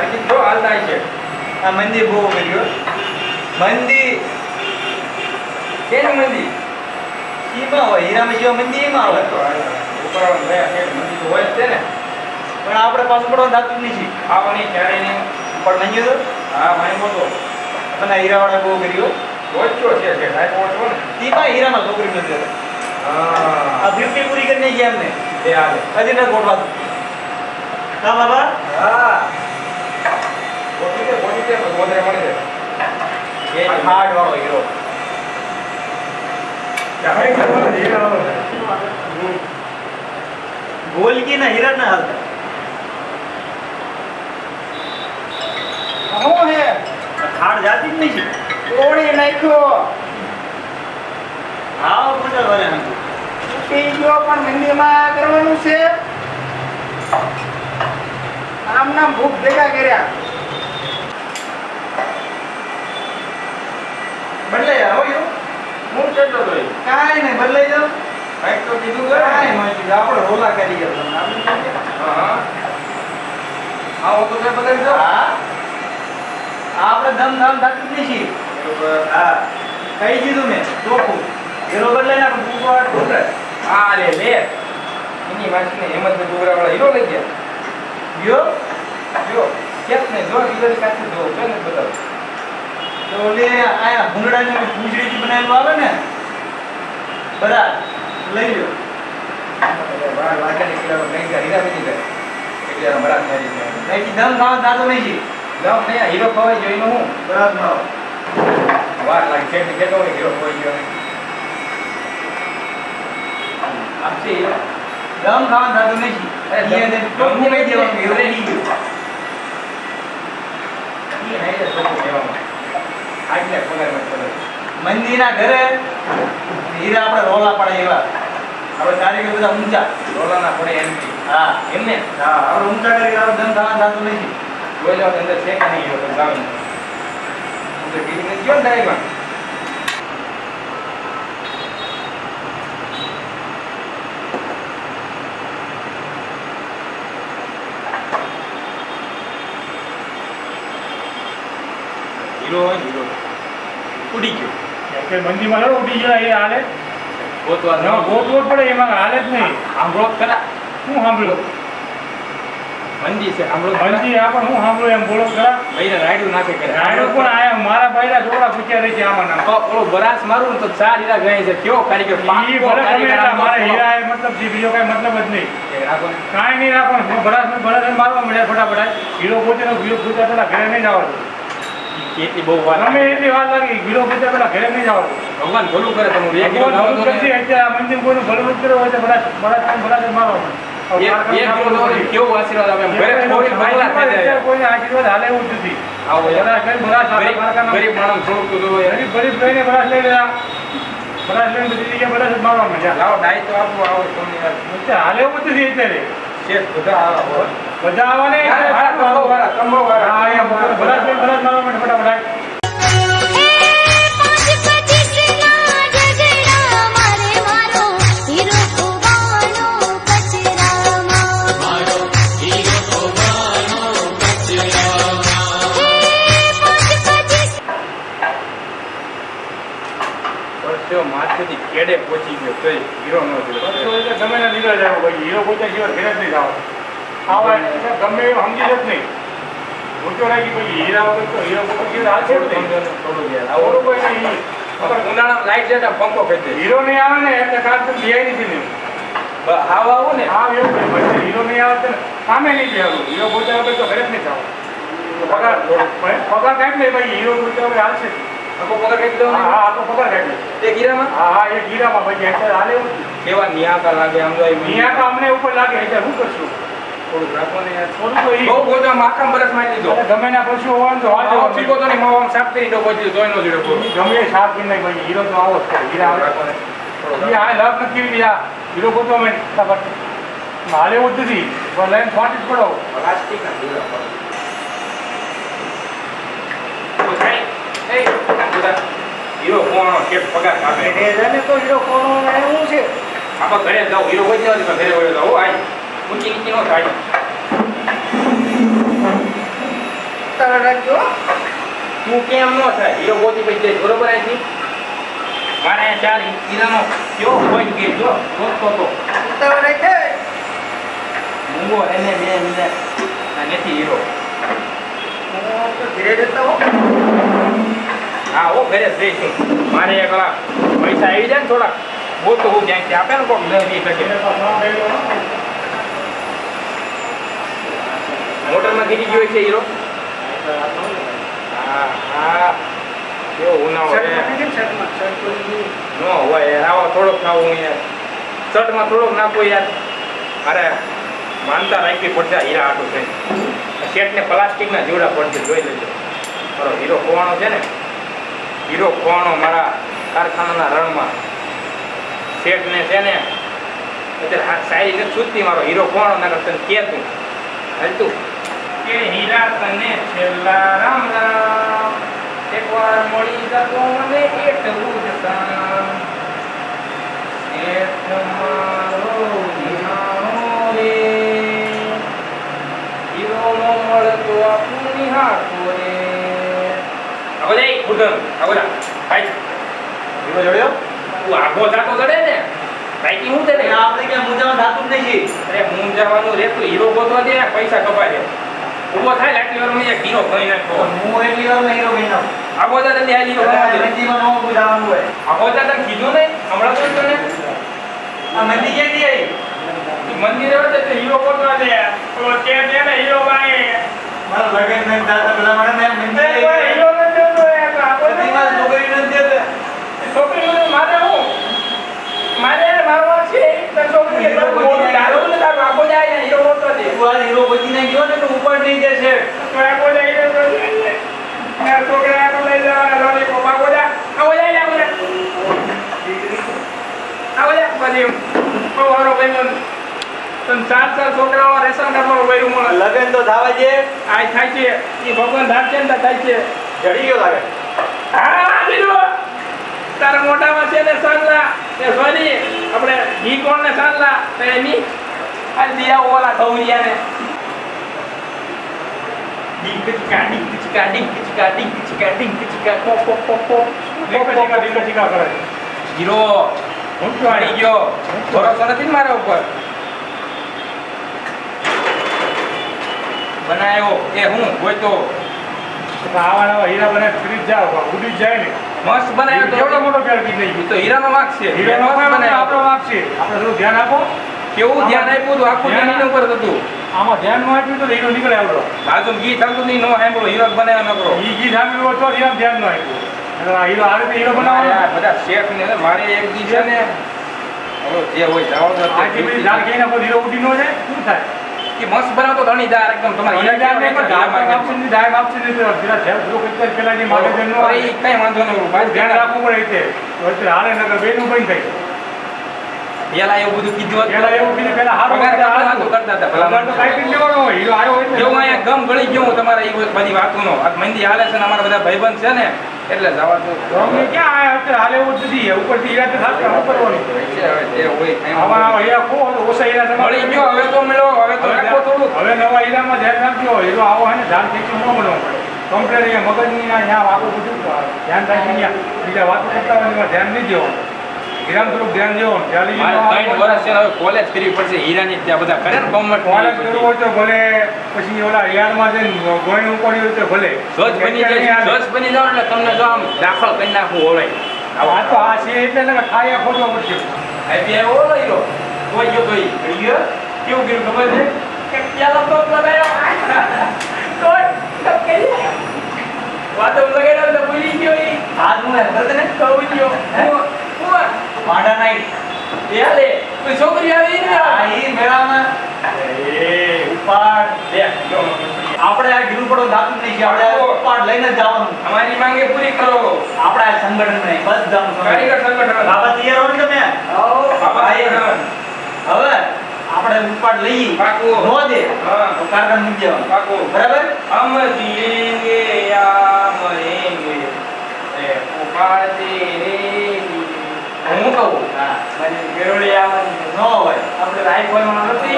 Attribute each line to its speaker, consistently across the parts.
Speaker 1: હરકી જો હાલતા છે.
Speaker 2: આ મંદિર બહુ કર્યો મંદિર.
Speaker 1: કેનું મંદિર?
Speaker 2: એમાં હોય હીરામાં જેવા મંદિર એમાં આવે
Speaker 1: ઉપરવાળા ગયા મંદિર તો હોય જ છે ને.
Speaker 2: પણ આપણે પાછું પડવાનું થતું જ નથી.
Speaker 1: આવો નહીં ક્યારે નહીં.
Speaker 2: પણ મંજૂર તો?
Speaker 1: હા મારી બોલો
Speaker 2: મને હીરાવાળા બહુ કર્યો
Speaker 1: ઓછો છે છે સાહેબ ઓછો ને.
Speaker 2: ઈમાં હીરામાં છોકરી નથી
Speaker 1: હા.
Speaker 2: આ ફિફ્ટી પૂરી કરીને ગયા એમને.
Speaker 1: એ આવે
Speaker 2: હજી ના ગોઠવા હા બાબા
Speaker 1: હા. છે છે પણ વધારે મળી
Speaker 2: એ હાર્ડ વાળો હીરો ગોલકી ના હીરા ના હાલતા જાતી જ નહીં
Speaker 1: તોડી નાખ્યો
Speaker 2: હા હમ
Speaker 1: ગયો પણ મંદિરમાં કરવાનું છે આમ નામ ભૂખ ભેગા કર્યા.
Speaker 2: બદલાઈ આવો યુ
Speaker 1: હું કેટલો તો
Speaker 2: કાંઈ નહીં બદલાઈ જાવ
Speaker 1: કાંઈક તો કીધું
Speaker 2: કાંઈ
Speaker 1: કરે
Speaker 2: નહીં આપણે રોલા કરી ગયા તમને. આપણે
Speaker 1: હા આવો તો મેં બદલી દો
Speaker 2: હા? આપણે ધમ ધમ થતું જ નથી. હા. કહી દીધું મેં ચોખ્ખું. હીરો બદલાઈ નાખો પૂછવા ઢોકળે
Speaker 1: આ લે લે. એની માસીને હેમંત ડોગરાવાળા હીરો લઈ ગયા.
Speaker 2: ગયો
Speaker 1: જો કેસ ને જો બીજા કાચી જો ને બતાવ.
Speaker 2: તો ઓલે આયા ભૂંગળાની ઓલી પૂંછડીથી બનાવેલું આવે ને બરા લઈ
Speaker 1: લો આ
Speaker 2: નહીં ધમ ખાવા દાદો નહીં છે.
Speaker 1: દમ ને હીરો ખવાય જોઈને હું
Speaker 2: બરાબર ખાવ
Speaker 1: વાર લાગે છે. કે તો હીરો ખવાઈ ગયો આપશે
Speaker 2: દમ ખાવા દાદો નહીં છે
Speaker 1: દમ- દમ
Speaker 2: કહી દેવાનું
Speaker 1: નહીં
Speaker 2: હીરો નહીં ગયો
Speaker 1: ઈ નહીં રે છોકરો પગાર
Speaker 2: મંદિરના ઘરે હીરા આપણે રોલા પડે એવા. આપણે કારીગર બધા ઊંચા.
Speaker 1: ડોલાના પડે એમથી
Speaker 2: હા
Speaker 1: એમને
Speaker 2: હા હવે ઊંચા કરી આપણે ધન ખાવા થતું નથી.
Speaker 1: જોઈ લો અંદર છે કે નહીં તો જાવ તો કીધું ને કયો ને ડાયરીમાં હીરો હોય ને હીરો ઉડી ગયો
Speaker 3: કે મંદિરમાં ન ઉઠી જાય એ હાલે
Speaker 1: ગોતવા
Speaker 3: ન ગોતવો પડે એમાં હાલે જ નહીં
Speaker 1: સાંભળો ખરા
Speaker 3: શું સાંભળ્યું
Speaker 1: મંદી છે સાંભળો
Speaker 3: મંદી આ પણ હું સાંભળ્યું એમ બોલો ખરા
Speaker 1: ભાઈને રાયડું નાખે કરે
Speaker 3: રાયડો પણ આયા મારા ભાઈના છોકરા પૂછ્યા રહી છે આમાં નામ
Speaker 1: તો ઓલો બરાસ મારું તો ચાર હીરા ગણાય છે કેવો કારીગર આમ
Speaker 3: મારે હીરા એ મતલબ બીજો કઈ મતલબ જ નહીં કાંઈ નહીં રાખવાનું હું ભરાસ ભરાસ મારવા મળ્યા ફટાફટ હીરો પોતે હીરો પૂછ્યા પેલા ઘરે નહીં
Speaker 1: જવા કેટલી બહુ વાત.
Speaker 3: ગમે એટલી વાત લાગી ગીરો પૂછ્યા પેલા ઘરે નહીં જવાનું
Speaker 1: ભગવાન ભલું કરે તમે એક કિલો
Speaker 3: ભલું
Speaker 1: તો
Speaker 3: આ મંદિર કોઈનું ભલું નથી કર્યું હોય તો મારવાનું હવે
Speaker 1: એક
Speaker 3: મારે.
Speaker 1: કેવો આશીર્વાદ આપે ઘરે થોડી બંગલા થઈ જાય.
Speaker 3: કોઈને આશીર્વાદ હાલે એવું નથી.
Speaker 1: આવો ગરીબ માણસ તો.
Speaker 3: ગરીબ ગરીબ લઈને લઈ રહ્યા બરાસ લઈને બધી જગ્યાએ
Speaker 1: લાવો ડાય તો આપો આવો વાત.
Speaker 3: હાલે એવું નથી અત્યારે.
Speaker 1: બધા આવા હોય.
Speaker 3: આવવાને
Speaker 1: વાળા, વાળા, કંબો વાળા, કંબો વાળા.
Speaker 3: હા અહીંયા બરાસ લઈને બરાસ ફટાફટ.
Speaker 1: પરસેવો માથેથી કેડે પહોંચી ગયો તોય હીરો નો
Speaker 3: એટલે ગમે ના લીધા જાય હીરો પોતે સિવાય ઘેર જ નહીં જવાનું. એટલે ગમે એવું સમજી જ નહીં ઊંચો રાખી પછી હીરા વગર તો હીરો પોતે સિવાય હાલ છે જ
Speaker 1: થોડું.
Speaker 3: આવો
Speaker 1: આવો
Speaker 3: કોઈ નહીં
Speaker 1: ઉનાળામાં લાઈટ જાય ને પંખો કરી દે.
Speaker 3: હીરો નહીં આવે ને એટલે કાલ તો બિહાઈ નથી ને
Speaker 1: હાવ આવું ને
Speaker 3: હા એવું કઈ પછી હીરો નહીં આવે તો સામે નહીં બેહવું હીરો પોતે આવે તો ઘરે જ નહીં જવાનું પગાર પગાર કાંઈ નહીં ભાઈ હીરો પોતે હવે હાલશે.
Speaker 1: આખો પગાર કાઢી દો.
Speaker 3: હા આખો પગાર કાઢી લે.
Speaker 1: હીરામાં
Speaker 3: હા હા એ હીરામાં ભાઈ એટલે હાલે.
Speaker 1: કેવા નિયાકા લાગે આમ તો
Speaker 3: તો અમને ઉપર લાગે એટલે શું કરશું
Speaker 1: થોડુંક રાખો ને
Speaker 3: થોડું તો ઈ-
Speaker 1: બહુ ગોજા માખણ બરસ દીધો.
Speaker 3: ગમે ના પશુ હોય તો
Speaker 1: તો માવામાં સાફ કરી દો પછી જોઈ નો જોડે
Speaker 3: ગમે એ સાફ કરી નાખ ભાઈ હીરો તો આવો જ છે હીરા આવે.
Speaker 1: રાખો ને. થોડુંક
Speaker 3: ઈ આ લપ નથી કરી આ? હીરો ગોતો પણ લઈને ફાટી જ પડો.
Speaker 1: પ્લાસ્ટિકના હીરા. તો એ, બધા કોણ કે પગાર કાપે.
Speaker 2: તો હીરો કોણ એવું છે.
Speaker 1: આપણે ઘરે જાવ હીરો કોઈ જવા દે ઘરે હોય જાઓ આય. ઊંચી નીચી નો થાય તારે રાખજો તું કેમ નો થાય હીરો ગોતી પછી જાય બરોબર અહીંથી મારે ચાર હીરાનો કયો ને કે જો ગોતતો તો
Speaker 2: ઉતાવળ રાખે
Speaker 1: મૂંગો એને બે મિનિટ નથી હીરો
Speaker 2: ધીરે જતા હો
Speaker 1: હા હો ઘરે જ જઈશું મારે એક પૈસા આવી જાય ને થોડાક. ગોતો હું જ્યાંથી આપે ને કોક દસ વીસ ટકે મોટરમાં ગીરી ગયો છે હીરો? હા હા. કેવો ઉનાળો ન હોય આવો થોડોક ખાવું યાર. શર્ટમાં થોડોક નાખો યાર. અરે માનતા રાખવી પડશે હીરા આટું છે. શેઠને પ્લાસ્ટિકના જીવડા પડશે જોઈ લેજો. મારો હીરો ખોવાનો છે ને? હીરો ખોવાનો મારા કારખાનાના રણમાં. શેઠને છે ને અત્યારે સારી નથી છૂટતી મારો હીરો ખોવાનો ના કરતા કે તું. હાલ તું. કે હીરા તને છેલ્લા રામ રામ. એકવાર મળી જતો મને એટલું જ કામ શેઠ મારો નિહાળો રે. હીરો નો મળતો આપું નિહાળતો રે. આવો જાય ઉધર. આવો જા. ભાઈ
Speaker 2: હીરો જોડ્યો?
Speaker 1: તું આગો જાતો જડે ને. બાઈકી હું તને
Speaker 2: આપણે ક્યાં મુજામાં થતું નથી
Speaker 1: અરે હું જવાનું રે તું હીરો ગોતવા દે પૈસા કપાય ઊભો થાય ને આટલી વારમાં એક હીરો ગણી નાખો
Speaker 2: હું એટલી વારમાં હીરો બની નાખું.
Speaker 1: આગો તને આ હીરો ગણવા દે
Speaker 2: મંદિરમાં નવું હોય
Speaker 1: આગો દાદા કીધું નહીં હમણાં તો તને
Speaker 2: આ મંદિર ક્યાંથી આવી
Speaker 1: મંદિરે હોય તો હીરો ના દે તો કે દે ને હીરો ભાઈ
Speaker 2: મારા લગન નહીં દાદા પેલા મને મેં મંદિર.
Speaker 1: હીરો નથી દેતો આગો.
Speaker 2: મારી છોકરી નથી દેતા.
Speaker 1: છોકરીઓને મારે હું મારે મારવા છે તો છોકરી
Speaker 2: હીરો
Speaker 1: એટલો
Speaker 2: ગોતી
Speaker 1: મોટો દારૂ ને તારો આગો જાય ને હીરો ગોતવા દે
Speaker 2: તું આ હીરો બચીને ગયો ને તો ઉપર નહીં જશે
Speaker 1: તો આગો જાય હીરો ગોતવા દે. મારા છોકરા ને
Speaker 2: થવા જે.
Speaker 1: આ થાય છે એ ભગવાન ધારશે ને તો થાય છે
Speaker 2: જડી ગયો
Speaker 1: હા કીધું તારા મોટામાં છે ને સાંજલા એ સોની આપણે ઘી કોણ ને સાંજલા તો એની. આ દિયા ઓલા
Speaker 3: કરે
Speaker 1: હીરો હું ગયો નથી મારા ઉપર બનાવ્યો એ હું ગોતો
Speaker 3: આવા નવા હીરા બને ફ્રીજ જાવ ઉડી જાય ને
Speaker 1: મસ્ત બનાવ્યો તો
Speaker 3: મોટો ફેર કીધી
Speaker 1: એ તો હીરાનો માર્ક છે.
Speaker 3: હીરો નો
Speaker 1: મસ્ત બનાવ્યો.
Speaker 3: આપણો વાંક છે. આપણે થોડું ધ્યાન આપો.
Speaker 1: કેવું ધ્યાન આપ્યું હતું? આખું
Speaker 3: ધ્યાન
Speaker 1: ઉપર હતું
Speaker 3: આમાં ધ્યાન નો આપ્યું તો એનો નીકળે આવડો.
Speaker 1: બાજુ ગીત આવતું નહીં નો સાંભળો હીરો બનાવ્યા ન કરો
Speaker 3: ઈ ગીત આપ્યું તો હીરા ધ્યાન નો આપ્યું. એટલે આ હીરો આ રીતે હીરો
Speaker 1: મારે બધા શેઠ ને મારે એક છે ને હવે જે હોય જાઓ તો
Speaker 3: આજે બધી ઝાડ કહીને કોઈ હીરો ઉડી નો જાય શું થાય?
Speaker 1: કે મસ્ત બનાવતો ધણીદાર એકદમ તમારે હીરા
Speaker 3: હીરા
Speaker 1: કેવા
Speaker 3: પણ
Speaker 1: હીરા માર્કેટ.
Speaker 3: આપશે નહીં ઝાડ આપશે તો ઝાડ ધ્રુવ કરતા પેલા જે માગે નો
Speaker 1: કઈ વાંધો નહીં બાજુ
Speaker 3: ધ્યાન રાખવું પડે તે. તો અત્યારે હાલે નગર બેનું બંધ થઈ
Speaker 1: પેલા એવું બધું કીધું હતું.
Speaker 3: પેલા એવું કીધું પેલા હારું
Speaker 1: પગાર
Speaker 3: કરતા
Speaker 1: કરતા હતા
Speaker 3: પગાર તો કાંઈ નથી લેવાનો હોય હીરો આવ્યો હોય
Speaker 1: જેવું અહીંયા ગમ ગળી ગયું તમારે એ બધી વાતોનો આ મહેંદી હાલે છે ને અમારા બધા ભાઈબંધ છે ને એટલે જવા દો
Speaker 3: ગમે ક્યાં આયા અત્યારે હાલે એવું નથી ઉપરથી હીરા તો
Speaker 1: છે હવે જે હોય
Speaker 3: આવા આવા હીરા તો ઓછા હીરા તમારે
Speaker 1: મળી ગયો હવે તો મળ્યો હવે તો રાખો થોડું
Speaker 3: હવે નવા હીરામાં ધ્યાન રાખજો હીરો આવો હે ને ધ્યાન ખેંચી ન મળો કમ્પ્લેટ મગજની વાતો બધું ધ્યાન રાખી અહીંયા બીજા વાતો કરતા ધ્યાન નહીં દેવાનું હીરામાં થોડું ધ્યાન
Speaker 1: દેવો ત્રણ વર્ષ છે હવે કોલેજ કરવી પડશે હીરાની ત્યાં બધા કરે ને કોમર્સ
Speaker 3: કોલેજ કરવું હોય તો ભલે પછી ઓલા યારમાં જઈને ગોઈન ઉપાડી હોય તો ભલે.
Speaker 1: જજ બની જાય જજ બની જાવ એટલે તમને જો આમ દાખલ કરી નાખવું હોવાય
Speaker 3: આ તો આ છે એટલે તમે ખાયા ખોટો પડશે
Speaker 1: આઈપી આવ્યો ઓલો હીરો કોઈ ગયો તો ઈ. ગયો કેવું કર્યું ખબર છે? કે પેલા તો લગાડ્યો. કોઈ ટપકી વાતો લગાડ્યો તો ભૂલી ગયો
Speaker 2: હાથ કરતે ને?
Speaker 1: કહું ગયો. હું?
Speaker 2: ભાડા નાઈ
Speaker 1: લે તો છોકરી આવી ને
Speaker 2: આઈ મેળામાં.
Speaker 1: એ
Speaker 2: ઉપાડ.
Speaker 1: લે
Speaker 2: આપણે આ ગીરું પડો દાતું નહીં આપણે ઉપાડ લઈને જવાનું.
Speaker 1: અમારી માંગે પૂરી કરો.
Speaker 2: આપણે આ સંગઠન નહીં બસ જવાનું
Speaker 1: કારીગર સંગઠન.
Speaker 2: બાબા તૈયાર હો તમે?
Speaker 1: બાબા
Speaker 2: તૈયાર. હવે આપણે ઉપાડ લઈ
Speaker 1: પાકો.
Speaker 2: નો દે.
Speaker 1: હા.
Speaker 2: કાર્યક્રમ મૂકી દેવાનો.
Speaker 1: પાકો.
Speaker 2: બરાબર?
Speaker 1: હમ જીએંગે યા હા ગેરોળી આવવાની
Speaker 2: ન હોય
Speaker 1: આપણે આઈફોનમાં નથી.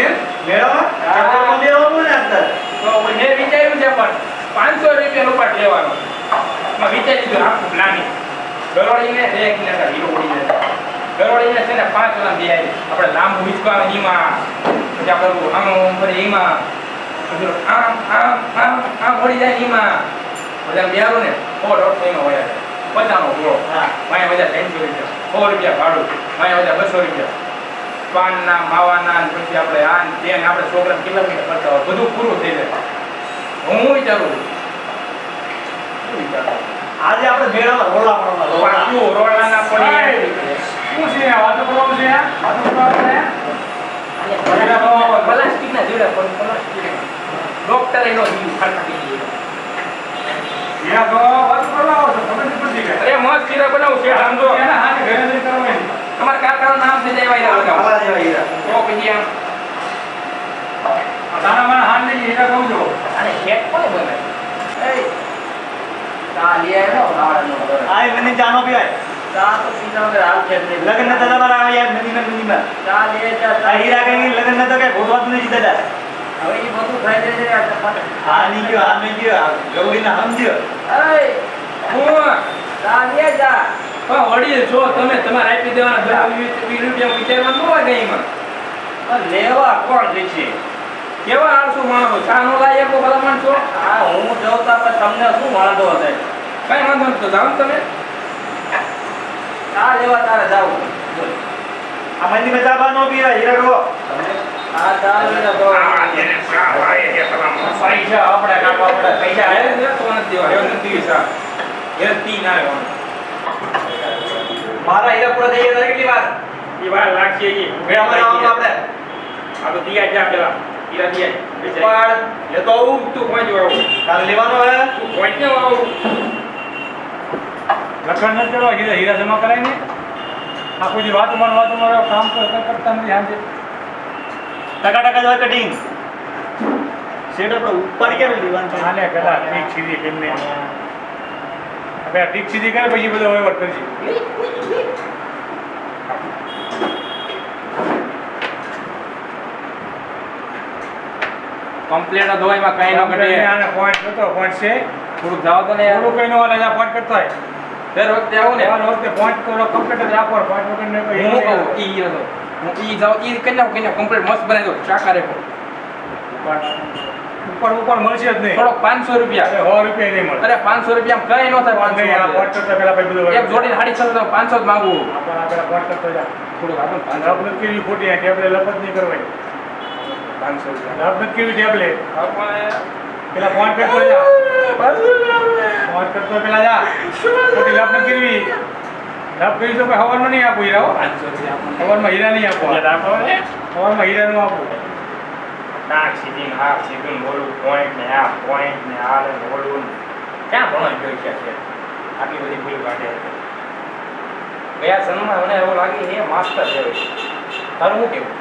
Speaker 2: એમ મેળામાં
Speaker 1: હા.
Speaker 2: ચક્કરમાં ને અત્યારે.
Speaker 1: તો મેં વિચાર્યું છે પણ પાંચસો રૂપિયાનો પાટ લેવાનો. મેં વિચારી દીધું આખું પ્લાનિંગ. ગરોળીને એક ને હીરો ઉડી જાય. ગરોળીને છે ને પાંચ વાર દે આપણે લાંબુ હિંચકાવે એમાં. પછી આપણે ઓલું આમ ફરી એમાં. પછી આમ આમ આમ આમ વળી જાય એમાં. બધા બિહારું ને સો દોઢસો એમાં વળ્યા પચાનો ગોળો
Speaker 2: હા.
Speaker 1: માયા બધા ત્રણસો રૂપિયા સો રૂપિયા ભાડું. માયા બધા બસો રૂપિયા. પાનના માવાના ના પછી આપણે આ ને તે ને આપણે છોકરા કિલોમીટર કરતા હોય? બધું પૂરું થઈ જાય. હું વિચારું? છું?
Speaker 2: આજે આપણે મેળામાં રોડા પડવાના રોલા.
Speaker 1: રોડાના પડી
Speaker 3: શું છે? આ વાતો કરવાનું છે? આ? વાતો કરવાનું છે?
Speaker 1: પ્લાસ્ટિકના જીવડા પણ પ્લાસ્ટિકના. ડોક્ટર એનો જીવ ખાતા અરે મસ્ત શીરા બનાવું છે સમજો
Speaker 3: એના હાથે ઘરે જઈને કરવાની
Speaker 1: તમારા કાકાનું નામ છે
Speaker 2: હીરા
Speaker 1: તો પછી આમ
Speaker 3: તારા મને હીરા કહું છું.
Speaker 1: કોને બને એ. તા
Speaker 2: મને જાનો
Speaker 1: તા તો સીધા વગર હાલ છે જ નહીં.
Speaker 2: લગ્ન નતા નદી આવ્યા નદીમાં નદીમાં.
Speaker 1: ચા લે ચા
Speaker 2: હીરા કઈ લગ્ન નતો કે ભોગવાતું નથી દાદા
Speaker 1: હવે એ બધું થઈ છે આ
Speaker 2: ની ગયો આ નહીં ગયો આ ગૌરીના સમજ્યો.
Speaker 1: હું? લે જા. પણ વડીલ છો તમે તમારે આપી દેવાના વીસ રૂપિયા ન હોય એમાં.
Speaker 2: લેવા કોણ છે
Speaker 1: કેવા આળસુ માણસો? ચા નો લાય એકો ભલા માણસો
Speaker 2: આ હું જોતા પણ તમને શું વાંધો હશે?
Speaker 1: કઈ વાંધો નથી તો જાઓ તમે.
Speaker 2: આ લેવા તારે જાવ. આ મંદિરમાં ચા બા નો પીવાય હીરા પૈસા આપણે કાપવા પડે
Speaker 1: પૈસા એ ના
Speaker 2: મારા હીરા પૂરા થઈ ગયા
Speaker 1: એ આ તો દિયા જા પેલા હીરા દિયા
Speaker 2: લેતો આવું
Speaker 1: તું પોઈન્ટ વાળું
Speaker 2: તારે લેવાનો
Speaker 1: પહોંચ ને વાળું
Speaker 3: લખણ નથી કીધા હીરા જમા કરાય ને આખું જે વાત મારો વાત મારો કામ કરતા કરતા નથી
Speaker 2: ટકા ટકા જ કટિંગ. સેટ આપણે ઉપર કેમ લેવાનું? છે
Speaker 3: આને પેલા ટીક સીધી કેમને હવે આ ટીક સીધી કરે પછી બધો વહીવટ કરશે.
Speaker 1: કમ્પ્લેટ ધોવાયમાં કઈ ન ઘટે
Speaker 3: આને પોઈન્ટ હતો પોઈન્ટ છે.
Speaker 1: થોડુંક જાવ તો ને
Speaker 3: થોડું કઈ ન હોય આ પોઈન્ટ કરતો હોય.
Speaker 1: દર વખતે આવું ને.
Speaker 3: દર વખતે પોઈન્ટ કરો કમ્પ્લીટ જ આપો પોઈન્ટ વગર ને કોઈ
Speaker 1: હું કહું ઈ હતો તો. હું એ જાઉં એ કરી નાખું કરી કમ્પ્લેટ મસ્ત બનાવી દઉં ચાકા રેખો
Speaker 3: ઉપર ઉપર મળશે જ નહીં.
Speaker 1: થોડોક પાંચસો રૂપિયા.
Speaker 3: સો રૂપિયા નહીં મળે.
Speaker 1: અરે પાંચસો રૂપિયા કઈ ન થાય પાંચસો
Speaker 3: નહીં આ પોઈન્ટ કરતા પેલા ભાઈ બધું
Speaker 1: એક જોડી સાડી છસો તો પાંચસો જ માંગુ.
Speaker 3: આપણ આ પેલા પોઈન્ટ કરતો જા.
Speaker 1: થોડુંક
Speaker 3: આપણે કેવી ખોટી આ ટેબલે લપ જ નહીં કરવાય
Speaker 1: પાંચસો રૂપિયા.
Speaker 3: નથી કેવી ટેબલે?
Speaker 1: આપો ને.
Speaker 3: પેલા પોઈન્ટ કરતો જા. પોઈન્ટ કરતો પેલા જા. ખોટી લપ કરવી લપ કહી શકો હવનમાં નહીં આપું હીરા હો.
Speaker 1: આપો
Speaker 3: હીરા નહીં આપો હવનમાં. હીરાનું આપું
Speaker 1: નાક સીધી ને હાફ સીધું ને ઓલું ને આ point ને આ ને ને. ક્યાં છે આટલી બધી ભૂલ કાઢે. ગયા સનમાં મને એવું લાગે એ માસ્ટર છે. તારું શું કેવું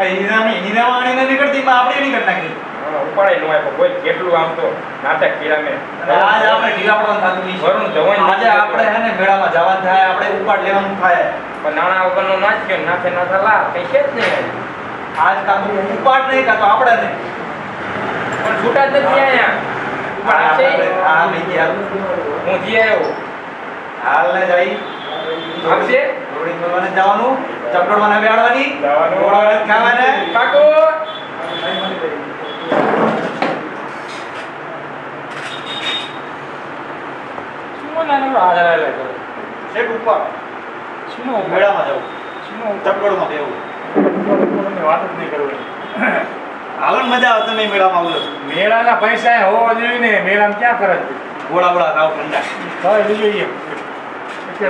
Speaker 2: આ હીરાની હીરાવાળી નથી નીકળતી એમાં આપણે નહીં કરી નાખી
Speaker 1: હા, નો આપ્યો કોઈ કેટલું આમ તો નાટક કર્યા મેં.
Speaker 2: આજ આપણે ઢીલા પડવાનું થતું નહીં.
Speaker 1: વરુણ જવાન
Speaker 2: આજે આપણે હે ને મેળામાં જવાનું થાય આપણે ઉપાડ લેવાનું થાય.
Speaker 1: પણ નાણા વગરનો નાચ કે નાથે નાથા લા કઈ છે જ નહીં.
Speaker 2: આજ કાં ઉપાડ નહીં કાં તો આપણે નહીં.
Speaker 1: પણ છૂટા જ નથી અહીંયા?
Speaker 2: હા
Speaker 1: જી આવ્યો.
Speaker 2: હાલ ને જઈ
Speaker 1: આવશે
Speaker 2: રોડી કરવાને જવાનું. ચપડવાને બેડવાની
Speaker 1: જવાનું.
Speaker 2: ખાવાને.
Speaker 1: કાકો!
Speaker 2: શેઠ ઉપર. મેળામાં જવું.
Speaker 3: શું
Speaker 2: ચપડમાં બેવું.
Speaker 3: વાત જ નહીં કરવાની.
Speaker 2: હાલો મજા આવે તમે મેળામાં આવો
Speaker 3: મેળાના પૈસા હોવા જોઈએ ને મેળામાં ક્યાં કરે છે?
Speaker 2: ગોળા ગોળા ખાવ ઠંડા
Speaker 3: હવે બીજું એમ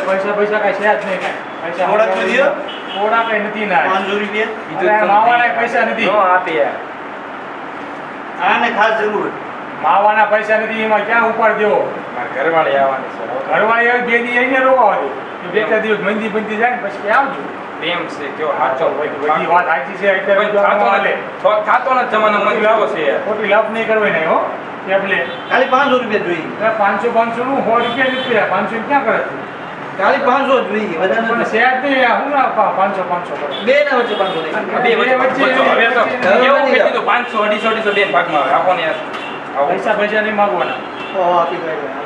Speaker 3: પૈસા પૈસા કાંઈ છે જ નહીં કાંઈ. પૈસા
Speaker 2: થોડાક તો દ્યો.
Speaker 3: થોડા કાંઈ નથી ના.
Speaker 2: પાંચસો રૂપિયા?
Speaker 3: માવાના પૈસા નથી.
Speaker 1: નો આપે
Speaker 2: આને ખાસ જરૂર.
Speaker 3: માવાના પૈસા નથી એમાં ક્યાં ઉપાડ દેવો?
Speaker 1: ઘરવાળી આવવાની છે.
Speaker 3: ઘરવાળી આવે બે દી અહીંયા રોવા દો બે ચાર દિવસ મંદી બંદી જાય ને પછી આવજો.
Speaker 1: પ્રેમ છે જો સાચો
Speaker 3: બધી વાત સાચી છે એટલે
Speaker 1: થાતો. નથી. થાતો નથી જમાનો મન કેવો છે
Speaker 3: ખોટી લાભ નહીં કરવી નહીં હો. એટલે
Speaker 2: ખાલી પાંચસો રૂપિયા જોઈએ.
Speaker 3: પાંચસો પાંચસો નું સો રૂપિયા નથી કર્યા પાંચસો ક્યાં કરે છે?
Speaker 2: ખાલી પાંચસો જોઈએ વધારે.
Speaker 3: શેર નહીં હું ના પાંચસો પાંચસો
Speaker 2: બે ના વચ્ચે પાંચસો
Speaker 1: બે વચ્ચે તો પાંચસો. અઢીસો અઢીસો બે ભાગમાં આવે. આપો ને
Speaker 3: પૈસા પૈસા નહીં માગવાના.
Speaker 2: આપી દો.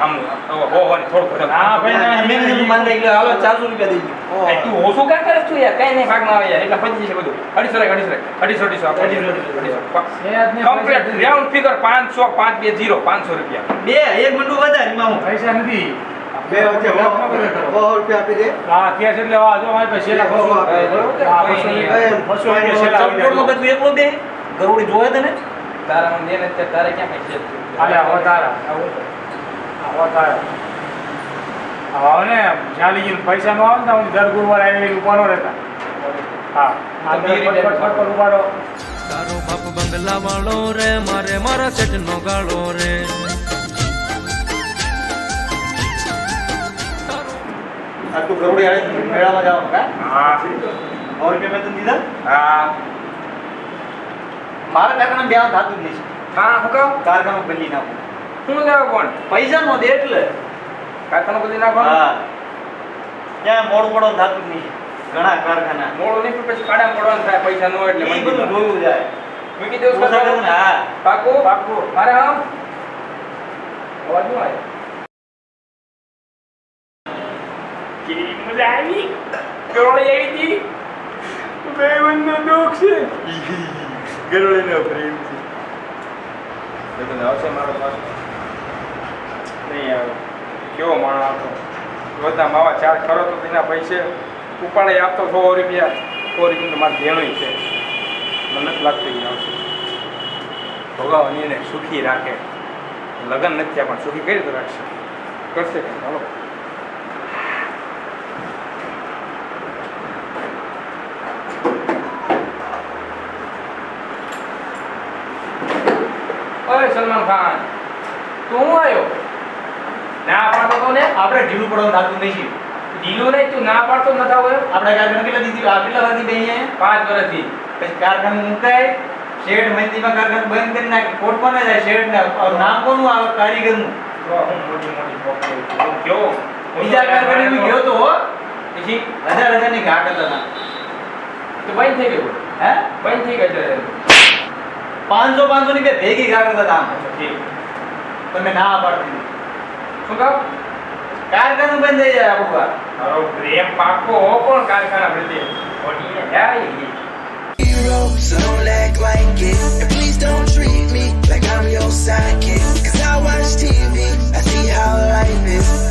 Speaker 1: આમ હો હો થોડું થોડું
Speaker 3: હા, ભાઈ,
Speaker 2: મેં કીધું માન રાખી લો, હાલો ચારસો રૂપિયા દઈ
Speaker 1: તું હોશું કાં કરે છું યાર? કઈ નહીં ભાગમાં આવે યાર. એટલે પચીસ છે બધું. અઢીસો રાખ અઢીસો રાખ. અઢીસો અઢીસો કમ્પ્લીટ રાઉન્ડ ફિગર પાંચસો પાંચ બે જીરો પાંચસો રૂપિયા.
Speaker 2: બે એક વધારે હું.
Speaker 3: પૈસા નથી.
Speaker 2: બે વચ્ચે રૂપિયા આપી. દે.
Speaker 3: હા કેસ એટલે આ જો મારી પાસે છેલ્લા બસો
Speaker 2: હા,
Speaker 3: હા.
Speaker 2: બધું એકલો દે ગરોળી જોવે તને?
Speaker 1: તારા મને ને તારે ક્યાં પૈસા
Speaker 3: આલે હવે તારા. આવો તારે. હવે ને જ્યાં લગી પૈસા નો આવે ને તો દર ગુરુવારે આવી ઊભા ન રહેતા. હા ફટ
Speaker 4: તારો બાપ બંગલા વાળો રે મારે મારા સેટ નો ગાળો રે.
Speaker 2: તું ગરુડી આવે મેળામાં જવાનું કા?
Speaker 1: હા.
Speaker 2: ઓર કે મેં તને દીધા?
Speaker 1: હા.
Speaker 2: મારા કારણે બે થતું જ નહીં
Speaker 1: હા હું કહું?
Speaker 2: કારખાનું બદલી નાખું
Speaker 1: શું લેવા કોણ?
Speaker 2: પૈસા નો દે એટલે.
Speaker 1: કારખાનો બધી નાખવા
Speaker 2: હા. ત્યાં મોડું પડો થતું નહીં. ઘણા કારખાના.
Speaker 1: મોડો નહીં પણ પછી કાડા પડવાનું થાય પૈસા નો એટલે
Speaker 2: મને બધું. જોયું જાય.
Speaker 1: મેં
Speaker 2: કીધું કરે હા.
Speaker 1: પાકો? પાકો. મારે આમ? અવાજ નો આવે. કેવી મજા આવી ગરોળી આવી હતી? બે બંને દુઃખ છે. ગરોળીનો પ્રેમ છે. આવશે મારો પાસ નહીં આવે. કેવો માણસ હતો? બધા માવા ચાર ખરો તો તેના પૈસે ઉપાડે આપતો સો રૂપિયા. સો રૂપિયા મારે દેણું છે. મને નથી લાગતી આવશે. ભગવાન એને સુખી રાખે. લગ્ન નથી થયા, પણ સુખી કઈ રીતે રાખશે? કરશે કે ચાલો અરે સલમાન ખાન, તું આવ્યો? ના પાડતો તો ને
Speaker 2: આપણે ઢીલું પડવાનું થતું નહીં
Speaker 1: ઢીલું નહીં તું ના પાડતો નતા હોય.
Speaker 2: આપણે કારખાને કેટલા દીધી આ કેટલા વર્ષથી બે
Speaker 1: પાંચ વર્ષથી.
Speaker 2: પછી કારખાનું મુકાય શેઠ મંદીમાં કારખાનું બંધ કરી નાખે કોર્ટ પણ જાય? શેઠ ને નામ કોનું આવે? કારીગરનું.
Speaker 1: હું. હું
Speaker 2: બીજા કારખાને બી ગયો તો હો,
Speaker 1: પછી
Speaker 2: હજાર હજારની ઘાટ હતા
Speaker 1: તો બંધ થઈ ગયું.
Speaker 2: હે?
Speaker 1: બંધ થઈ ગયું.
Speaker 2: પાંચસો પાંચસો ની બે ભેગી ઘાટ હતા. તમે ના પાડતી.
Speaker 1: શું
Speaker 2: કારખાનું બંધ થઈ જાય આપણું
Speaker 1: મારો પ્રેમ પાકો પણ કારખાના પ્રત્યે ઓડી જાય
Speaker 5: So don't act like it And please don't treat me Like I'm your sidekick Cause I watch TV I see how life is